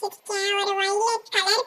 வச்சிருக்கேன் ஒரு violet colour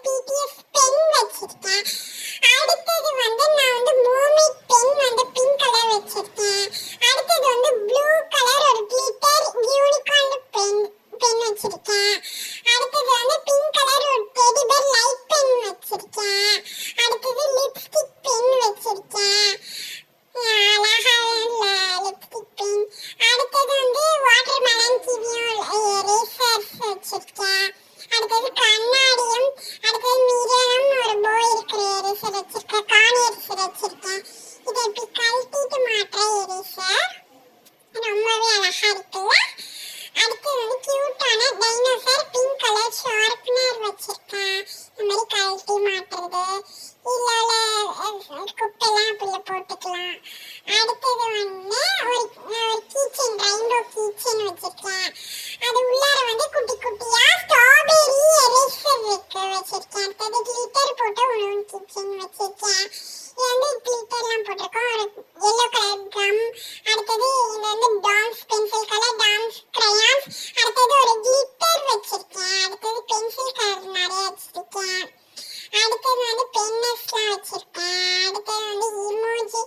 வச்சிருக்கேன் காணி எரேசர் வச்சிருக்கேன். இதை இப்படி கழட்டிட்டு மாட்டுற எரேசர் ரொம்பவே அழகா இருக்குல்ல? அடுத்து வந்து கியூட்டான டைனோசர் பிங்க் கலர் ஷார்ப்னர் வச்சிருக்கேன். இந்த மாதிரி கழட்டி மாட்டுறது. இல்ல குப்பைலாம் அப்படில போட்டுக்கலாம். அடுத்தது வந்து ஒரு ஒரு கீச்சன் ரெயின்போ கீச்சன் வச்சிருக்கேன். கீச்சன் இது வந்து கிளிட்டர்லாம் போட்டிருக்கோம். ஒரு எல்லோ கலர் கம் அடுத்தது இது வந்து Doms pencil colour Doms crayons. அடுத்தது ஒரு கிளிட்டர் வச்சிருக்கேன். அடுத்தது பென்சில் கலர் நிறைய வச்சிருக்கேன். அடுத்தது வந்து பென்னஸ்லாம் வச்சிருக்கேன். அடுத்தது வந்து இமோஜி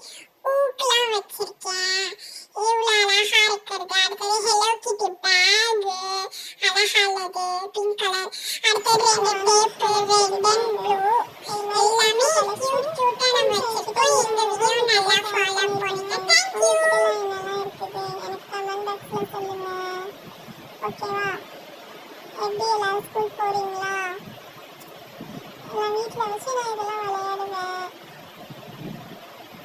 ஊக்கெலாம் வச்சிருக்கேன். இவ்வளோ இருக்கிறது. அடுத்தது ஹெலோ கிட்டி பேக் உள்ளது. பிங்க் கலர் அடுத்தது ரெண்டு ரெட் அண்ட் ப்ளூ ஓகேவா எப்படி எல்லாரும் ஸ்கூல் போறீங்களா எல்லாம் வீட்டில் வச்சு நான் இதெல்லாம் விளையாடுறேன்